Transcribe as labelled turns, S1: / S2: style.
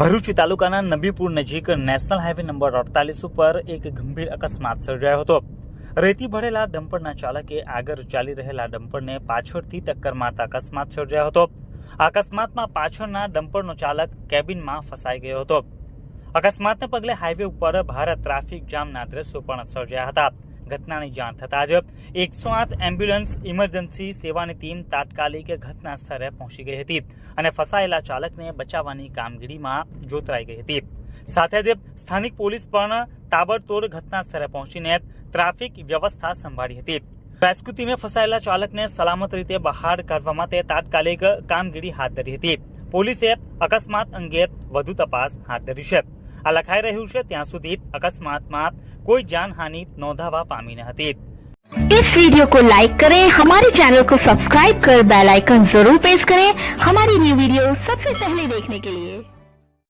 S1: ભરૂચ તાલુકાના નબીપુર નજીક national highway number અડતાલીસ ઉપર એક ગંભીર અકસ્માત સર્જાયો હતો. રેતી ભરેલા ડમ્પરના ચાલકે આગળ ચાલી રહેલા ડમ્પરને પાછળથી ટક્કર મારતા અકસ્માત સર્જાયો હતો. અકસ્માતમાં પાછળના ડમ્પરનો ચાલક કેબિનમાં ફસાઈ ગયો હતો. અકસ્માતને પગલે હાઈવે ઉપર ભારે ટ્રાફિક જામના દ્રશ્યો પણ સર્જાયા હતા. ઘટનાની જાણ થતાં જ એકસો આઠ એમ્બ્યુલન્સ, ઇમરજન્સી સેવાની ટીમ તાત્કાલિક ઘટના સ્થળે પહોંચી ગઈ હતી અને ફસાયેલા ચાલકને બચાવવાની કામગીરીમાં જોતરાઈ ગઈ હતી. સાથે જ સ્થાનિક પોલીસ પણ તાબડતોડ ઘટના સ્થળે પહોંચીને ટ્રાફિક વ્યવસ્થા સંભાળી હતી. રેસ્ક્યુ ટીમે ફસાયેલા ચાલકને સલામત રીતે બહાર કાઢવા માટે તાત્કાલિક કામગીરી હાથ ધરી હતી. પોલીસે અકસ્માત અંગે વધુ તપાસ હાથ ધરી છે. આ લખાઈ રહ્યું છે ત્યાં સુધી અકસ્માતમાં કોઈ જાનહાનિ નોંધાવા પામી ન હતી
S2: इस वीडियो को लाइक करें हमारे चैनल को सब्सक्राइब कर बेल आइकन जरूर प्रेस करें हमारी न्यू वीडियो सबसे पहले देखने के लिए